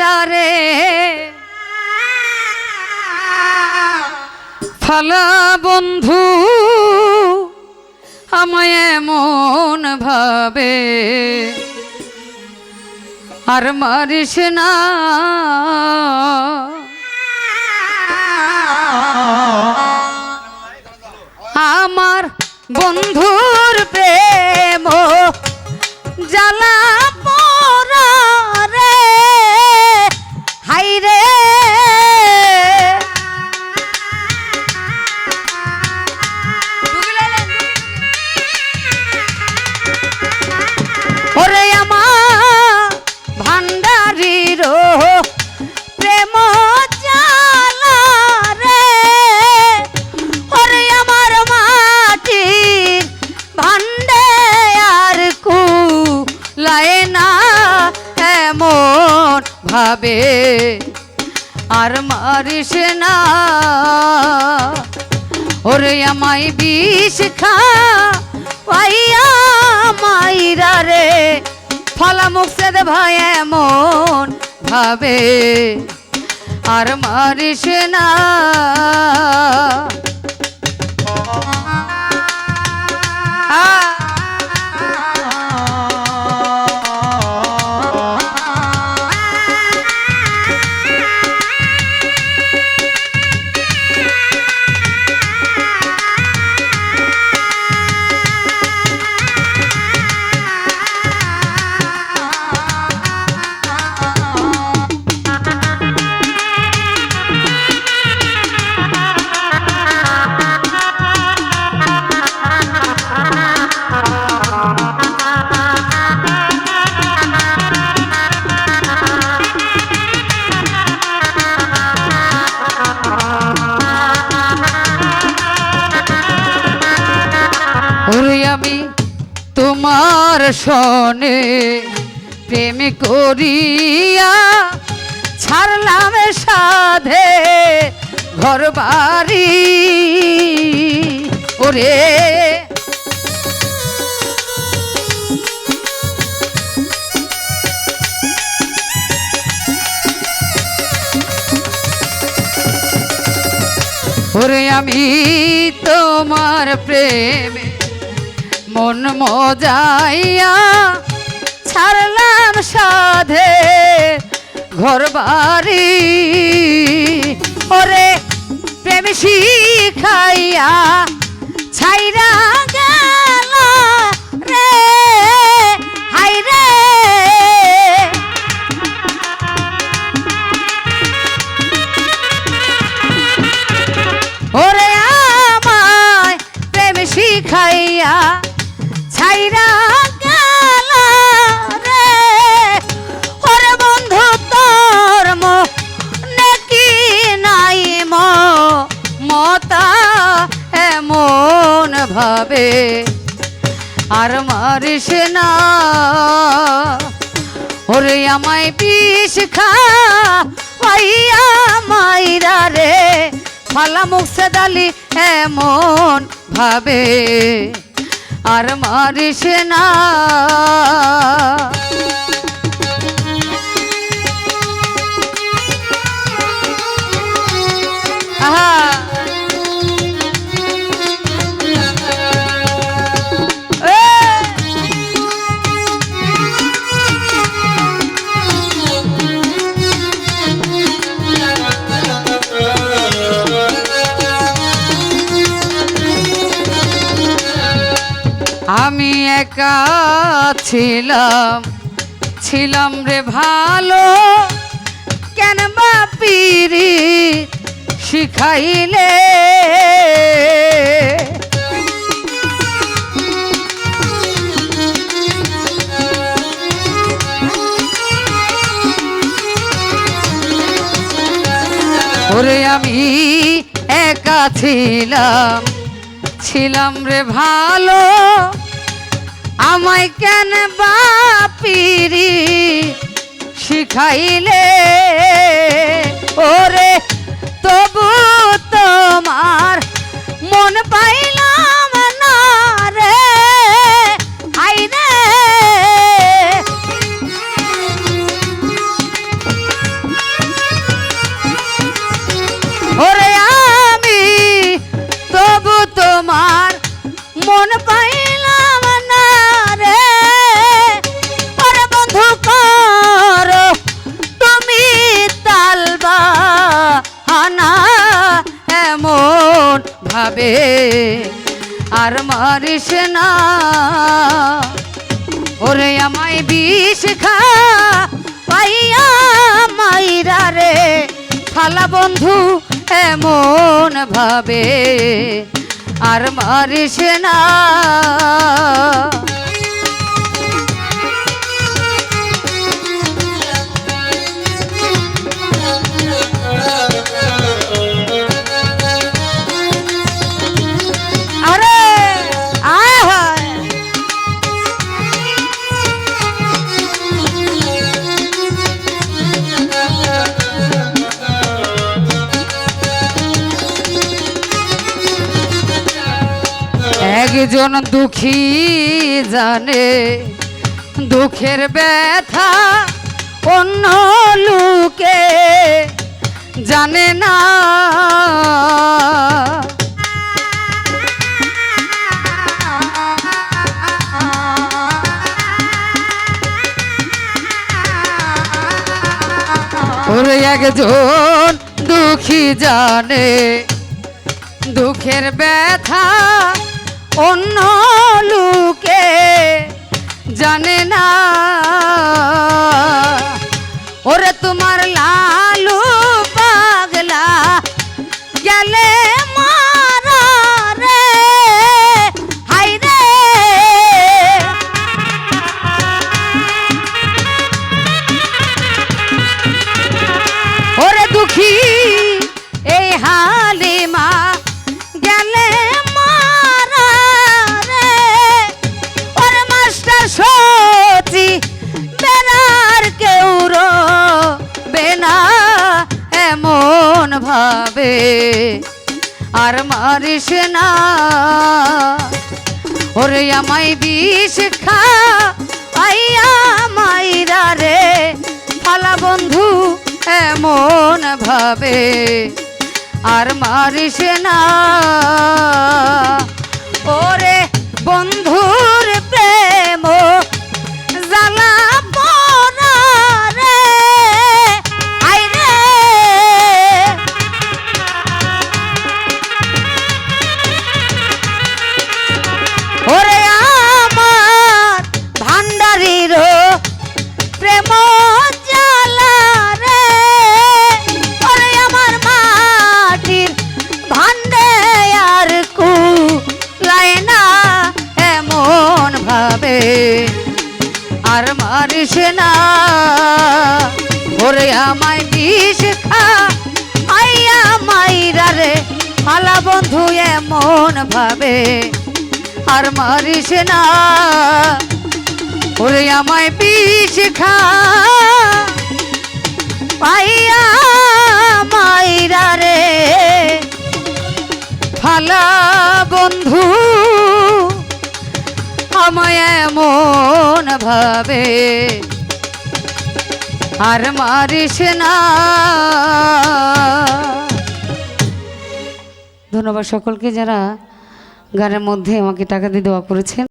রে। ফালা বন্ধু আমায় এমন ভাবে। আর মারিস না। আমায় বিষ খা পাইয়া মাইরা রে। ফলা সে ভাই এমন ভাবে আর মারিস না। সনে প্রেম করিয়া ছাড়লাম সাধে ঘর বাড়ি। ওরে ওরে আমি তোমার প্রেমে মন মজাইয়া ছাড়লাম সাধে ঘর বাড়ি। ওরে প্রেম শিখাইয়া ছাইরা ভাবে আর মারিস না। ওরে আমায় পিস খা পাইয়া মাইরা রে। ফালা মুখ সেদালি এমন ভাবে আর মারিস না। একা ছিলাম। ছিলাম রে ভালো। কেন বা পিরি শিখাইলে? ওরে আমি একা ছিলাম। ছিলাম রে ভালো। আমায় কেন বাপিরি শিখাইলে? ভাবে আর মারিস না। ওরে আমায় বিষ খা, পাইয়া মাইরা রে। খালা বন্ধু, এমন ভাবে আর মারিস না। একজন দুঃখী জানে। দুঃখের ব্যথা অন্য লোকে জানে না। ওরে একজন দুঃখী জানে। দুঃখের ব্যথা অন্য লোকে জানে না। ওরে ভাবে আর মারিস না। ওরে আমায় বিষ খা। আইয়া মাইরা রে। ফালা বন্ধু, এমন ভাবে। আর মারিস না। ওরে মারিস না। ওরে আমায় বিষ খা আইয়া মাইরা রে, মালা বন্ধু এমন ভাবে আর মারিস না। ওরে আমায় বিষ খা পাইয়া মাইরা রে ফালা বন্ধু, আমায় এমন ভাবে। আর মারিস না। ধন্যবাদ সকলকে যারা গানের মধ্যে আমাকে টাকা দিয়ে দেওয়া করেছেন।